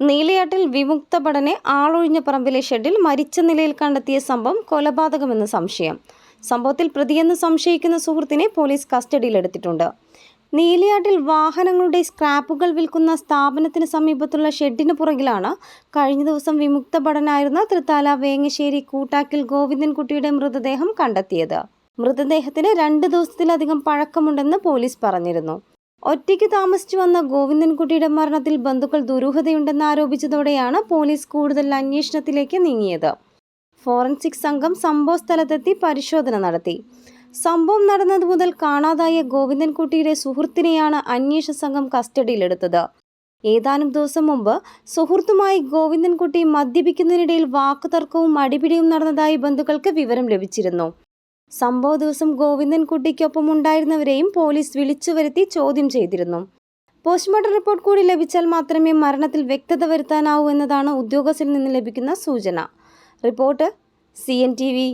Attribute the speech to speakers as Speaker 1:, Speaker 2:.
Speaker 1: നീലയാട്ടിൽ വിമുക്ത ഭടനെ ആളൊഴിഞ്ഞ പറമ്പിലെ ഷെഡിൽ മരിച്ച നിലയിൽ കണ്ടെത്തിയ സംഭവം കൊലപാതകമെന്ന് സംശയം. സംഭവത്തിൽ പ്രതിയെന്ന് സംശയിക്കുന്ന സുഹൃത്തിനെ പോലീസ് കസ്റ്റഡിയിലെടുത്തിട്ടുണ്ട് നീലയാട്ടിൽ വാഹനങ്ങളുടെ സ്ക്രാപ്പുകൾ വിൽക്കുന്ന സ്ഥാപനത്തിന് സമീപത്തുള്ള ഷെഡിന് പുറകിലാണ് കഴിഞ്ഞ ദിവസം വിമുക്ത ഭടനായിരുന്ന തൃത്താല വേങ്ങശ്ശേരി കൂട്ടാക്കിൽ ഗോവിന്ദൻകുട്ടിയുടെ മൃതദേഹം കണ്ടെത്തിയത്. മൃതദേഹത്തിന് രണ്ട് ദിവസത്തിലധികം പഴക്കമുണ്ടെന്ന് പോലീസ് പറഞ്ഞിരുന്നു. ഒറ്റയ്ക്ക് താമസിച്ചു വന്ന ഗോവിന്ദൻകുട്ടിയുടെ മരണത്തിൽ ബന്ധുക്കൾ ദുരൂഹതയുണ്ടെന്ന് ആരോപിച്ചതോടെയാണ് പോലീസ് കൂടുതൽ അന്വേഷണത്തിലേക്ക് നീങ്ങിയത്. ഫോറൻസിക് സംഘം സംഭവ സ്ഥലത്തെത്തി പരിശോധന നടത്തി. സംഭവം നടന്നത് മുതൽ കാണാതായ ഗോവിന്ദൻകുട്ടിയുടെ സുഹൃത്തിനെയാണ് അന്വേഷണ സംഘം കസ്റ്റഡിയിലെടുത്തത്. ഏതാനും ദിവസം മുമ്പ് സുഹൃത്തുമായി ഗോവിന്ദൻകുട്ടി മദ്യപിക്കുന്നതിനിടയിൽ വാക്കുതർക്കവും അടിപിടിയും നടന്നതായി ബന്ധുക്കൾക്ക് വിവരം ലഭിച്ചിരുന്നു. സംഭവ ദിവസം ഗോവിന്ദൻകുട്ടിക്കൊപ്പം ഉണ്ടായിരുന്നവരെയും പോലീസ് വിളിച്ചു വരുത്തി ചോദ്യം ചെയ്തിരുന്നു. പോസ്റ്റ്മോർട്ടം റിപ്പോർട്ട് കൂടി ലഭിച്ചാൽ മാത്രമേ മരണത്തിൽ വ്യക്തത വരുത്താനാവൂ എന്നതാണ് ഉദ്യോഗസ്ഥരിൽ നിന്ന് ലഭിക്കുന്ന സൂചന. Report C N T V